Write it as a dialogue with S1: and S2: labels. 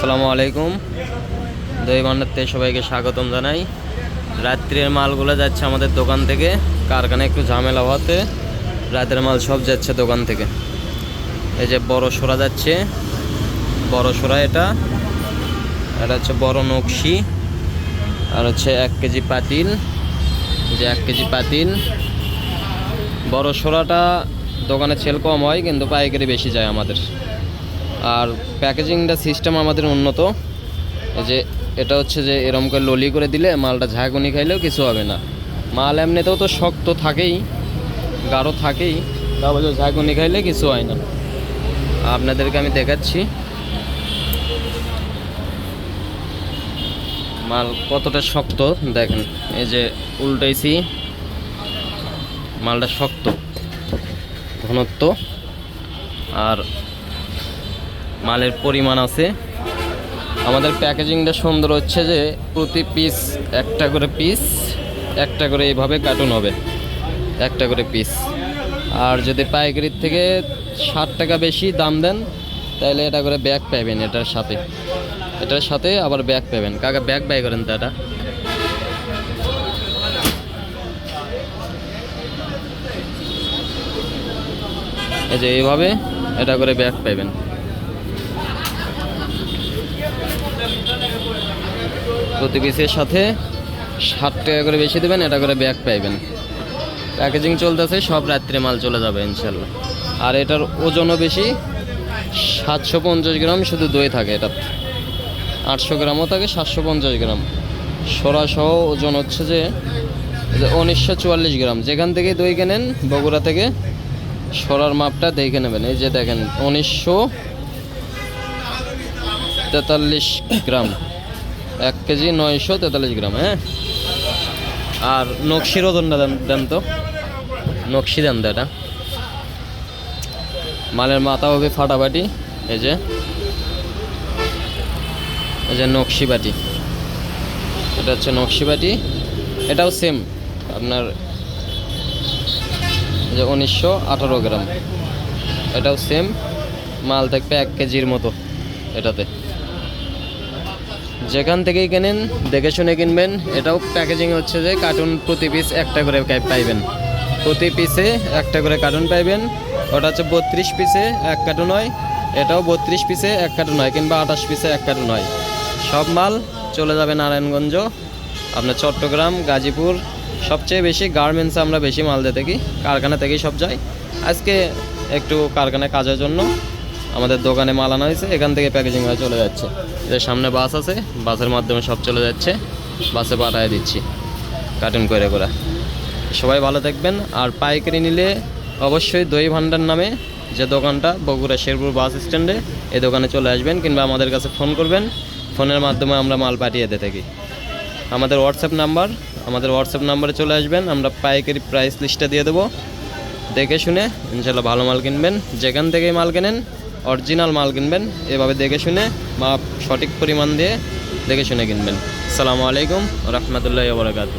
S1: আসসালামু আলাইকুম। দই ভান্ডারতে সবাইকে স্বাগতম জানাই। রাত্রের মালগুলো যাচ্ছে আমাদের দোকান থেকে। কারখানা একটু ঝামেলা হওয়াতে রাতের মাল সব যাচ্ছে দোকান থেকে। এই যে বড় সোরা যাচ্ছে। বড় সোরা এটা। এটা হচ্ছে বড় নকশি। আর হচ্ছে এক কেজি পাতিল। যে এক কেজি পাতিল। বড় সোরাটা দোকানে সেল কম হয়, কিন্তু পাইকারি বেশি যায় আমাদের। আর প্যাকেজিংটা সিস্টেম আমাদের উন্নত। যে এটা হচ্ছে যে এরম করে ললি করে দিলে মালটা ঝাঁকুনি খাইলেও কিছু হবে না। মাল এমনিতেও তো শক্ত থাকেই, গাঢ় থাকেই, তারপর ঝাঁকুনি খাইলে কিছু হয় না। আপনাদেরকে আমি দেখাচ্ছি। মাল কতটা শক্ত, দেখেন, এই যে উল্টাইছি। মালটা শক্ত, ঘনত্ব, আর মালের পরিমাণ আছে। আমাদের প্যাকেজিংটা সুন্দর হচ্ছে যে, প্রতি পিস একটা করে পিস একটা করে এইভাবে কার্টুন হবে। একটা করে পিস আর যদি পাইকারির থেকে ষাট টাকা বেশি দাম দেন, তাহলে এটা করে ব্যাগ পাবেন এটার সাথে। এটার সাথে আবার ব্যাগ পাবেন কাকা ব্যাগ বাই করেন তো এটা। এই যে এইভাবে এটা করে ব্যাগ পাবেন প্রতি পিসের সাথে ষাট টাকা করে বেশি দেবেন, এটা করে ব্যাগ পাইবেন। প্যাকেজিং চলতেছে, সব রাত্রে মাল চলে যাবে, ইনশাল্লাহ। আর এটার ওজনও বেশি, সাতশো পঞ্চাশ গ্রাম শুধু দই থাকে এটা আটশো গ্রামও থাকে, সাতশো পঞ্চাশ গ্রাম। সরাসহ ওজন হচ্ছে যে উনিশশো চুয়াল্লিশ গ্রাম। যেখান থেকে দই কেনেন, বগুড়া থেকে সরার মাপটা দেখে নেবেন। এই যে দেখেন, উনিশশো তেতাল্লিশ গ্রাম। এক কেজি নয়শো তেতাল্লিশ গ্রাম হ্যাঁ? আর নকশির ওজনটা দেন দেন তো। নকশি দেন এটা। মালের মাথা হবে ফাটাফাটি, এই যে। এই যে নকশি বাটি। এটা হচ্ছে নকশি বাটি। এটাও সেম আপনার যে উনিশশো আঠারো গ্রাম। এটাও সেম মাল থাকবে এক কেজির মতো এটাতে। যেখান থেকেই কেনেন, দেখে শুনে কিনবেন। এটাও প্যাকেজিং হচ্ছে যে কার্টুন প্রতি পিস একটা করে পাইবেন। প্রতি পিসে একটা করে কার্টুন পাইবেন। ওটা হচ্ছে বত্রিশ পিসে এক কার্টুন হয়। এটাও বত্রিশ পিসে এক কার্টুন হয় কিংবা আঠাশ পিসে এক কার্টুন হয়। সব মাল চলে যাবে নারায়ণগঞ্জ, আপনার চট্টগ্রাম, গাজীপুর। সবচেয়ে বেশি গার্মেন্টসে আমরা বেশি মাল দিয়ে থাকি, কারখানা থেকেই সব যায়। আজকে একটু কারখানায় কাজের জন্য। আমাদের দোকানে মাল আনা হয়েছে, এখান থেকে প্যাকেজিং হয়ে চলে যাচ্ছে। যে সামনে বাস আছে, বাসের মাধ্যমে সব চলে যাচ্ছে। বাসে পাঠিয়ে দিচ্ছি কার্টুন করে করে। সবাই ভালো থাকবেন, আর পাইকারি নিলে অবশ্যই দই ভান্ডার নামে যে দোকানটা, বগুড়া শেরপুর বাস স্ট্যান্ডে এই দোকানে চলে আসবেন, কিংবা আমাদের কাছে ফোন করবেন। ফোনের মাধ্যমে আমরা মাল পাঠিয়ে দিয়ে থাকি। আমাদের হোয়াটসঅ্যাপ নাম্বার আমাদের হোয়াটসঅ্যাপ নাম্বারে চলে আসবেন, আমরা পাইকারি প্রাইস লিস্টটা দিয়ে দেবো। দেখে শুনে, ইনশাল্লাহ ভালো মাল কিনবেন। যেখান থেকেই মাল কেনেন অরিজিনাল মাল কিনবেন। এভাবে দেখে শুনে মাপ সঠিক পরিমাণ দিয়ে দেখে শুনে কিনবেন। আসসালামু আলাইকুম, রহমতুল্লাহ বরকাত